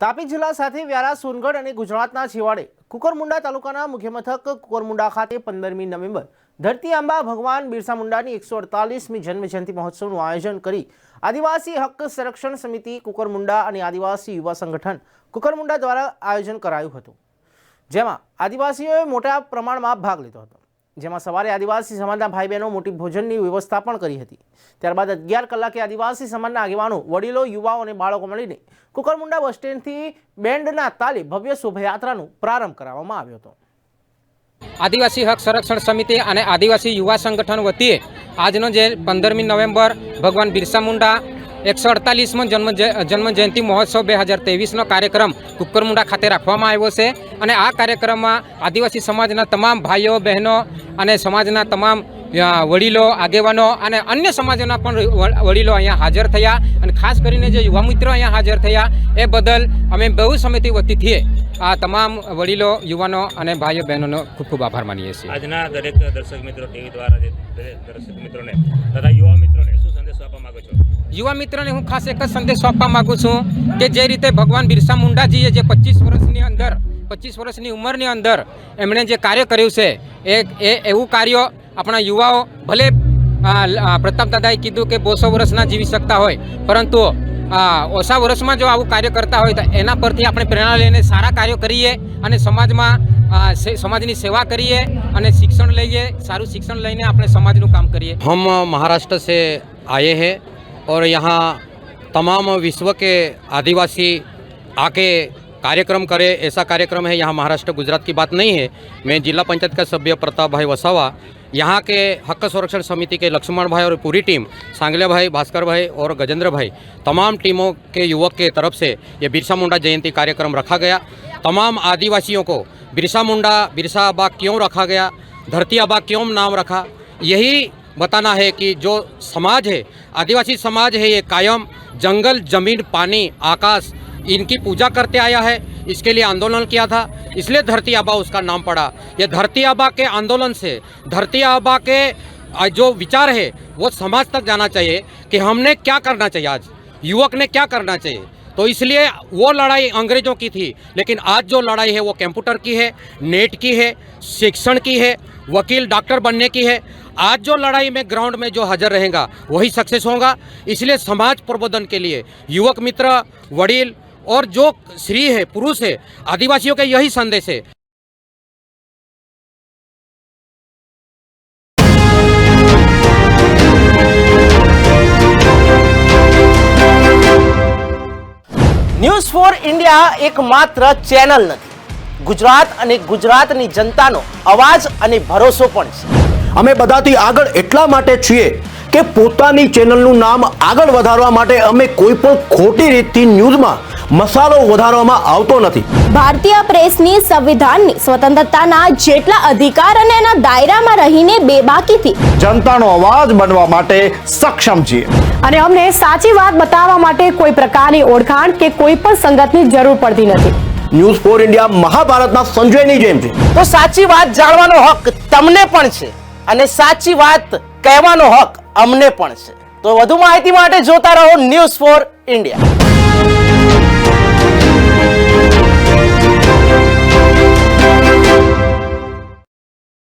તાપી જિલ્લા સાથે વ્યારા, સોનગઢ અને ગુજરાતના છેવાડે કુકરમુંડા તાલુકાના મુખ્યમથક કુકરમુંડા ખાતે પંદરમી નવેમ્બર ધરતી આંબા ભગવાન બિરસા મુંડાની એકસો અડતાલીસમી જન્મજયંતિ મહોત્સવનું આયોજન કરી આદિવાસી હક્ક સંરક્ષણ સમિતિ, કુકરમુંડા અને આદિવાસી યુવા સંગઠન કુકરમુંડા દ્વારા આયોજન કરાયું હતું. જેમાં આદિવાસીઓએ મોટા પ્રમાણમાં ભાગ લીધો હતો. જેમાં સવારે આદિવાસી સમાજના ભાઈ બહેનો મોટી ભોજનની વ્યવસ્થા પણ કરી હતી. ત્યારબાદ અગિયાર કલાકે આદિવાસી સમાજના આગેવાનો, વડીલો, યુવાઓ અને બાળકો મળીને કુકરમુંડા બસ સ્ટેન્ડથી બેન્ડના તાલે ભવ્ય શોભાયાત્રાનો પ્રારંભ કરાવવામાં આવ્યો હતો. આદિવાસી હક સંરક્ષણ સમિતિ અને આદિવાસી યુવા સંગઠન વતીએ આજનો જે પંદરમી નવેમ્બર ભગવાન બિરસા મુંડા એકસો અડતાલીસમો જન્મ જન્મ મહોત્સવ બે હજાર ત્રેવીસનો કાર્યક્રમ કુકરમુંડા ખાતે રાખવામાં આવ્યો છે. અને આ કાર્યક્રમમાં આદિવાસી સમાજના તમામ ભાઈઓ, બહેનો અને સમાજના તમામ વડીલો, આગેવાનો અને અન્ય સમાજોના પણ વડીલો અહીંયા હાજર થયા. અને ખાસ કરીને જે યુવા મિત્રો અહીંયા હાજર થયા, એ બદલ અમે બહુ સમિતિ વતીથી આ તમામ વડીલો, યુવાનો અને ભાઈઓ, બહેનોનો ખૂબ ખૂબ આભાર માનીએ છીએ. આજના દરેક દર્શક મિત્રો, ટીવી દ્વારા દરેક દર્શક મિત્રોને તથા યુવા મિત્રોને શું સંદેશો આપવા માંગો છો? યુવા મિત્રોને હું ખાસ એક જ સંદેશો આપવા માગું છું કે જે રીતે ભગવાન બિરસા મુંડાજીએ જે પચીસ વર્ષની અંદર પચીસ વર્ષની ઉંમરની અંદર એમણે જે કાર્ય કર્યું છે એ એ એવું કાર્ય આપણા યુવાઓ ભલે આ, લ- આ, પ્રતાપ દાદાએ કીધું કે બસો વર્ષના જીવી શકતા હોય પરંતુ આ, ઓછા વર્ષમાં જો આવું કાર્ય કરતા હોય તો એના પરથી આપણે પ્રેરણા લઈને સારા કાર્યો કરીએ અને સમાજમાં આ, સે- સમાજની સેવા કરીએ અને શિક્ષણ લઈએ સારું શિક્ષણ લઈને આપણે સમાજનું કામ કરીએ हम महाराष्ट्र से आए हैं और यहाँ तमाम विश्व के आदिवासी आके कार्यक्रम करे, ऐसा कार्यक्रम है, यहाँ महाराष्ट्र, गुजरात की बात नहीं है। मैं जिला पंचायत का सभ्य प्रताप भाई वसावा, यहाँ के हक संरक्षण समिति के लक्ष्मण भाई और पूरी टीम सांगले भाई, भास्कर भाई और गजेंद्र भाई, तमाम टीमों के युवक के तरफ़ से ये बिरसा मुंडा जयंती कार्यक्रम रखा गया। तमाम आदिवासियों को बिरसा मुंडा, बिरसा आबा क्यों रखा गया? धरती आबा क्यों नाम रखा? यही बताना है कि जो समाज है आदिवासी समाज है ये, कायम, जंगल, ज़मीन, पानी, आकाश, इनकी पूजा करते आया है। इसके लिए आंदोलन किया था, इसलिए धरती आबा उसका नाम पड़ा। ये धरती आबा के आंदोलन से, धरती आबा के जो विचार है, वो समाज तक जाना चाहिए कि हमने क्या करना चाहिए आज, युवक ने क्या करना चाहिए। तो इसलिए वो लड़ाई अंग्रेज़ों की थी, लेकिन आज जो लड़ाई है, वो कंप्यूटर की है, नेट की है, शिक्षण की है, वकील, डॉक्टर बनने की है आज जो लड़ाई में ग्राउंड में जो हाजिर रहेगा वही सक्सेस होगा इसलिए समाज प्रबोधन के लिए युवक मित्र वडील और जो स्त्री है पुरुष है आदिवासियों का यही संदेश है ન્યૂઝ ફોર ઇન્ડિયા એક માત્ર ચેનલ નથી ગુજરાત અને ગુજરાતની જનતાનો અવાજ અને ભરોસો પણ છે અમે બધાથી આગળ એટલા માટે છીએ કે પોતાની ચેનલનું નામ આગળ વધારવા માટે અમે કોઈ પણ ખોટી રીતથી ન્યૂઝમાં મસાલો વધારવામાં આવતો નથી. ભારતીય પ્રેસની સંવિધાનની સ્વતંત્રતાના જેટલા અધિકાર અને એના દાયરામાં રહીને બેબાકીથી. જનતાનો અવાજ બનવા માટે સક્ષમ છીએ. અને અમને સાચી વાત બતાવવા માટે કોઈ પ્રકારની ઓળખાણ કે કોઈ પણ સંગતની જરૂર પડતી નથી. ન્યૂઝ ફોર ઇન્ડિયા મહાભારતના સંજયની જેમ છે. તો સાચી વાત જાણવાનો હક તમને પણ છે. અને સાચી વાત કહેવાનો હક અમને પણ છે. તો વધુ માહિતી માટે જોતા રહો ન્યૂઝ ફોર ઇન્ડિયા